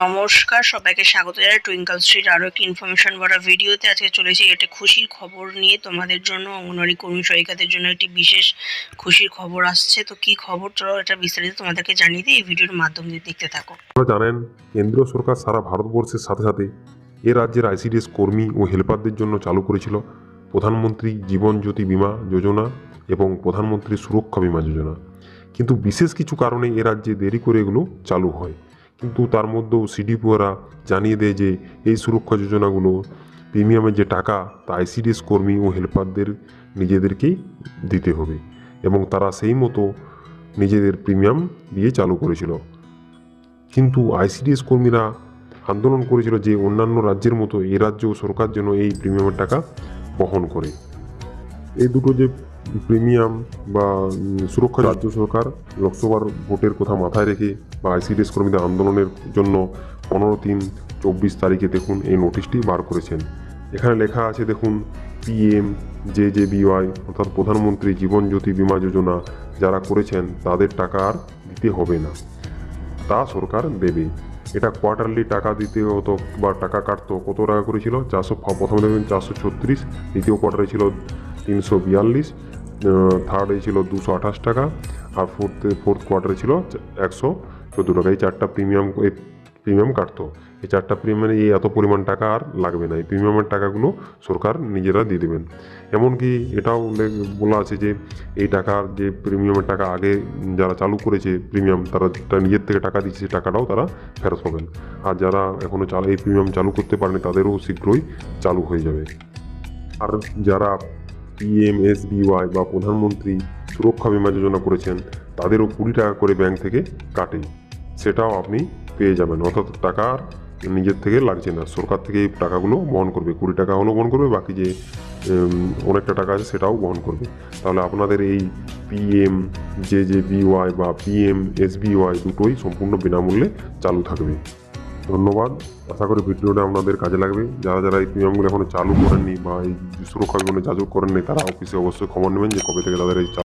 নমস্কার, সবাইকে স্বাগত জানাই টুইঙ্কল স্ট্রিট আরও একটি ইনফরমেশন ভরা ভিডিওতে। আজকে চলেছি একটা খুশির খবর নিয়ে। তোমাদের জন্য অঙ্গনওয়াড়ি কর্মী সহায়িকাদের জন্য একটি বিশেষ খুশির খবর আসছে। তো কি খবর? চলো এটা বিস্তারিত তোমাদেরকে জানিয়ে দিই। এই ভিডিওর মাধ্যম দিয়ে দেখতে থাকো। আপনারা জানেন কেন্দ্রীয় সরকার সারা ভারতবর্ষের সাথে সাথে এ রাজ্যের আইসিডিএস কর্মী ও হেল্পারদের জন্য চালু করেছিল প্রধানমন্ত্রী জীবন জ্যোতি বিমা যোজনা এবং প্রধানমন্ত্রী সুরক্ষা বীমা যোজনা। কিন্তু বিশেষ কিছু কারণে এ রাজ্যে দেরি করে এগুলো চালু হয়। কিন্তু তার মধ্যেও সিডিপিওরা জানিয়ে দেয় যে এই সুরক্ষা যোজনাগুলো প্রিমিয়ামের যে টাকা, তা আইসিডিএস কর্মী ও হেল্পারদের নিজেদেরকেই দিতে হবে এবং তারা সেই মতো নিজেদের প্রিমিয়াম দিয়ে চালু করেছিল। কিন্তু আইসিডিএস কর্মীরা আন্দোলন করেছিল যে অন্যান্য রাজ্যের মতো এ রাজ্য সরকার যেন এই প্রিমিয়ামের টাকা বহন করে। এই দুটো যে প্রিমিয়াম বা সুরক্ষা রাজ্য সরকার লোকসভার ভোটের কথা মাথায় রেখে বা আইসিডিএস কর্মীদের আন্দোলনের জন্য পনেরো তিন চব্বিশ তারিখে দেখুন এই নোটিশটি বার করেছেন। এখানে লেখা আছে, দেখুন, পিএম জে জে বিওয়াই অর্থাৎ প্রধানমন্ত্রী জীবন জ্যোতি বীমা যোজনা যারা করেছেন তাদের টাকা আর দিতে হবে না। তা সরকার দেবে। এটা কোয়ার্টারলি টাকা দিতে হতো বা টাকা কাটতো কত টাকা করেছিল চারশো, প্রথমে দেখবেন চারশো ছত্রিশ, দ্বিতীয় কোয়ার্টারে ছিল তিনশো বিয়াল্লিশ। থার্ডে ছিল দুশো আঠাশ টাকা আর ফোর্থ ফোর্থ কোয়ার্টারে ছিল একশো চোদ্দ টাকা। এই চারটা প্রিমিয়াম এই প্রিমিয়াম কাটতো। এই চারটা প্রিমিয়ামে এই এত পরিমাণ টাকা আর লাগবে না। এই প্রিমিয়ামের টাকাগুলো সরকার নিজেরা দিয়ে দেবেন। এমনকি এটাও বলা আছে যে এই টাকার যে প্রিমিয়ামের টাকা আগে যারা চালু করেছে প্রিমিয়াম তারা তারা নিজের থেকে টাকা দিচ্ছে, সেই টাকাটাও তারা ফেরত পাবেন। আর যারা এখনও চালু, এই প্রিমিয়াম চালু করতে পারেনি, তাদেরও শীঘ্রই চালু হয়ে যাবে। আর যারা পিএমএসবিওয়াই বা প্রধানমন্ত্রী সুরক্ষা বীমা যোজনা করেছেন, তাদেরও কুড়ি টাকা করে ব্যাংক থেকে কাটে। সেটাও আপনি পেয়ে যাবেন, অর্থাৎ টাকা নিজের থেকে লাগছে না। সরকার থেকে এই টাকাগুলো বহন করবে, কুড়ি টাকা হলেও বহন করবে, বাকি যে অনেকটা টাকা আছে সেটাও বহন করবে। তাহলে আপনাদের এই পিএম জে জে বিওয়াই বা পিএম এসবিওয়াই দুটোই সম্পূর্ণ বিনামূল্যে চালু থাকবে। ধন্যবাদ। আশা করি ভিডিওটা আপনাদের কাজে লাগবে। যারা যারা এই প্রিমিয়ামগুলো এখনও চালু করেননি বা এই সুরক্ষা বিমানে চালু করেননি, তারা অফিসে অবশ্যই খবর নেবেন যে কবে থেকে তাদের এই